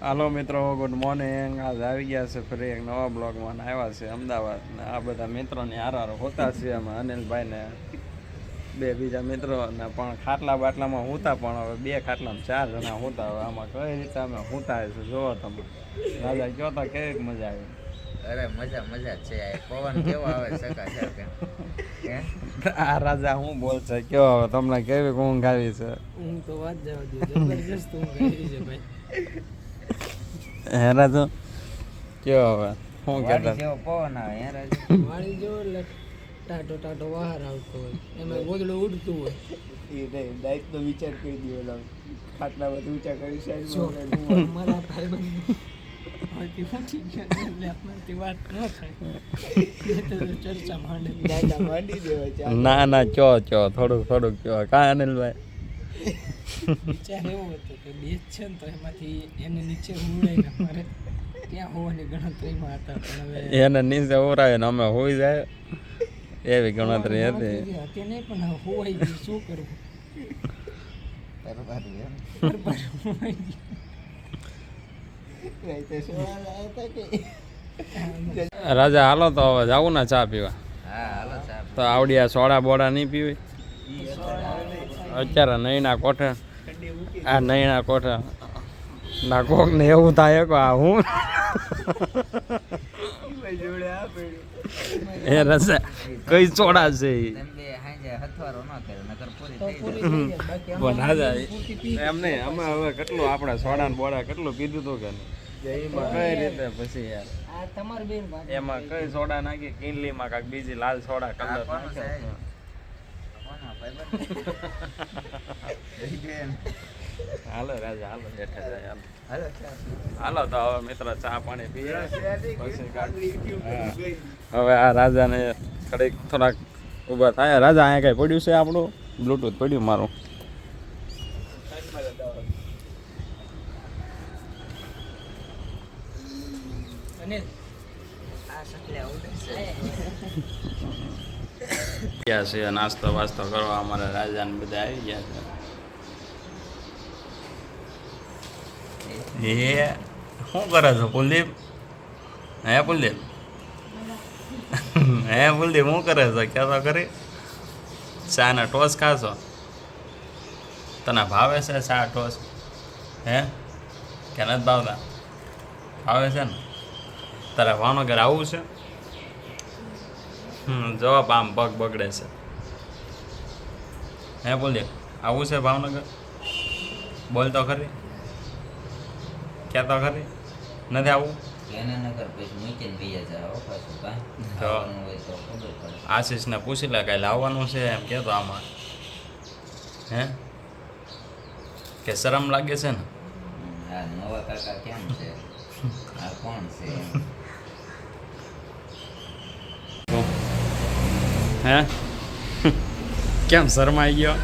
હાલો મિત્રો good morning આજ આવી ગયા છે ફરી એક નવા બ્લોગમાં આવ્યા છે અમદાવાદ ને આ બધા મિત્રોની હારાર હોતા છે અમે અનિલભાઈ ને બે બીજા મિત્રો ને પણ ખાટલા બાટલામાં હોતા પણ હવે બે ખાટલામાં ચાર જણા હોતા. હવે આમાં કઈ રીતે અમે હોતા છે જોવો તમે. રાજા કહો તો કેવી મજા આવી? અરે મજા મજા છે. આ પવન કેવો આવે સકા આ રાજા હું બોલશે? કયો હવે? તમને કેવી ઊંઘ આવી છે? હું તો વાત જવા દઉં જબરજસ્ત ઊંઘ આવી છે ભાઈ. હે તો કયો હવે? શું વાડી કહેતા જેવો પવન આવે હેરા વાળી જો એટલે ટાટો ટાટો બહાર આવતો હોય. એમાં ગોદડું ઉડતું હોય. જો મારા ભાઈબંધ હવેથી ઊઠી ગયા એટલે આપણાથી વાત ન થાય. એ તો ચર્ચા માંડે. ના ના ચો ચો થોડુંક થોડુંક કયો કા અનિલભાઈ? વિચાર એવો હતો કે બે છે ને તો એમાંથી એને નીચે ઉડાઈને મારે ત્યાં હોવાની ગણતરીમાં હતા પણ હવે એને નીચે ઉડાવે ને અમે હોઈ જાય એવી ગણતરી હતી. હતી નહીં પણ હોવાઈ ગયું શું કરવું? રાજા હાલો તો હવે જાવું ને ચા પીવા. હા હાલો સાહેબ તો આવડિયા સોડા બોડા નહીં પીવી? અત્યારે નૈના કોઠે આ નૈના કોઠે. ના કોક ને એવું થાય કે આ હું? એ રસે કઈ સોડા છે ઈ? તેમ બે હાંજે હથવારો ન કરે નકર પૂરી તો થઈ પૂરી જાય. થઈ જાય બાકી પણ અમારે રાજા પૂરતી પી એમ નહીં અમે હવે કેટલું આપણે સોડા ને બોડા કેટલું પીધું હતું કે નહીં? એમાં કઈ રીતે પછી યાર? આ તમારી બેન ભાગે. એમાં કઈ સોડા નાખી કિનલીમાં કાંઈક બીજી લાલ સોડા કલર કોનું હાલો રાજા હાલો બેઠા જાય હાલો. હાલો તો હવે મિત્ર ચા પાણી પીએ. પછી હવે આ રાજાને ઘડીક થોડાક ઊભા થાય. રાજા અહીંયા કઈ પડ્યું છે આપણું? બ્લૂટૂથ પડ્યું મારું. અનિલ આ સકલે ઉડે છે ગયા છે, નાસ્તો વાસ્તો કરવા અમારા રાજાને બધા આવી ગયા છે. એ શું કરે છો, કુલદીપ? હે કુલદીપ? હે કુલદીપ, શું કરે છે? ક્યાં તો કરી ચા ના ટોસ ખાશો? તને ભાવે છે ચા ટોસ? હે? કે નથી ભાવતા? ભાવે છે ને? તારે ભાવનગર આવવું છે? જવાબ આમ પગ બગડે છે. હે બોલીએ આવું છે ભાવનગર? બોલ તો ખરી. ક્યાં તો ખરી. નથી આવું? આશીષને પૂછી લે કાંઈ લાવવાનું છે એમ કહેતો આમાં. હે? કે શરમ લાગે છે ને? આ નવા કાકા કેમ છે? આ કોણ છે? હે? કેમ શરમાઈ ગયો?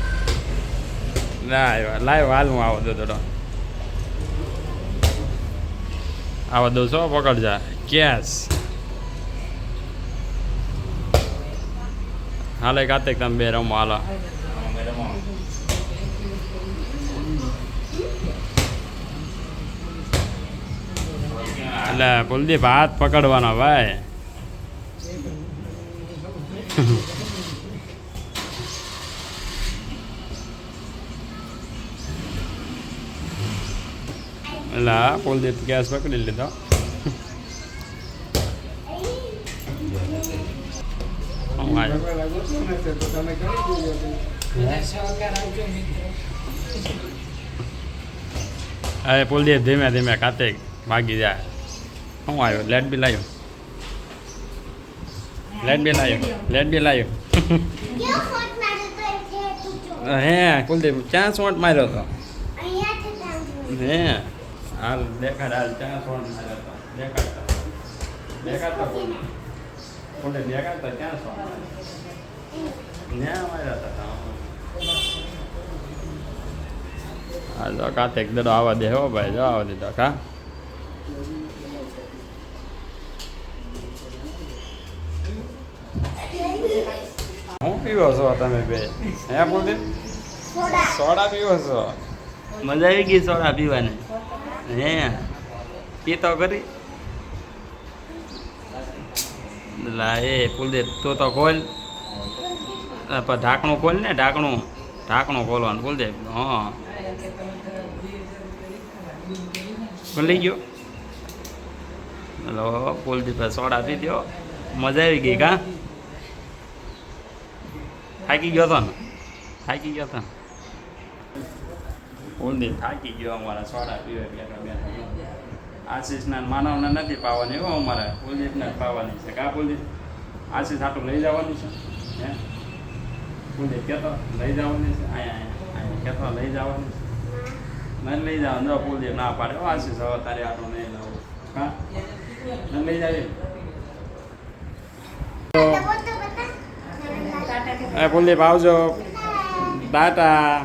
ના લાવ હાલ હું આવો દો થોડો આવો દો છો, પકડજા. કેસ. હાલે કાતે તમે બે રમો, હાલો. એટલે કુલદીપ, હાથ પકડવાનો, ભાઈ. એટલે હા કુલદીપ ગેસ પકડી લીધો મિત્રો હવે કુલદીપ ધીમે ધીમે કાતે ભાગી જાય હું આવ્યો લેટ બી લાવ્યો લેટ બી લાવ્યો લેટ બી લાવ્યો હે કુલદીપ ક્યાં શોટ માર્યો હતો હે હાલ દેખાડ હાલ ક્યાં શોટ માર્યો હતો દેખાડતા દેખાડતા બોલ બોલે દેખાડતા ક્યાં શોટ માર્યો માર્યા હતા હા જો કાંતેક દડો આવવા દે હો ભાઈ જો આવવા દીધો કા હું પીવો છો તમે બે? હે બોલતી સોડા. પીવો છો? મજા આવી ગઈ સોડા પીવાની. હે. પીતો કરી. લા એ કુલદીપ તું તો ખોલ. પણ ઢાંકણું ખોલ ને ઢાંકણું. ઢાંકણું ખોલવાનું કુલદીપ. હા. ખુલી ગયો? હલો કુલદીપ સોડા પી દો મજા આવી ગઈ કા? થાકી ગયો તો ને થાકી ગયો તો ને કુલદીપ થાકી ગયો અમારા સોડા પીવે બેઠા બેઠા આશીષના માનવને નથી પાવાની હો અમારે કુલદીપને જ પાવાની છે કા કુલદીપ આશીષ આટલું લઈ જવાનું છે હે કુલદીપ કહેતો લઈ જવાની છે અહીંયા અહીંયા કહેતો લઈ જવાની છે મને લઈ જાવ જો કુલદીપ ના પાડે આશીષ હવે તારે આટલું નહીં લાવું હા મને લઈ જાવી એ કુલદીપ આવજો ટાટા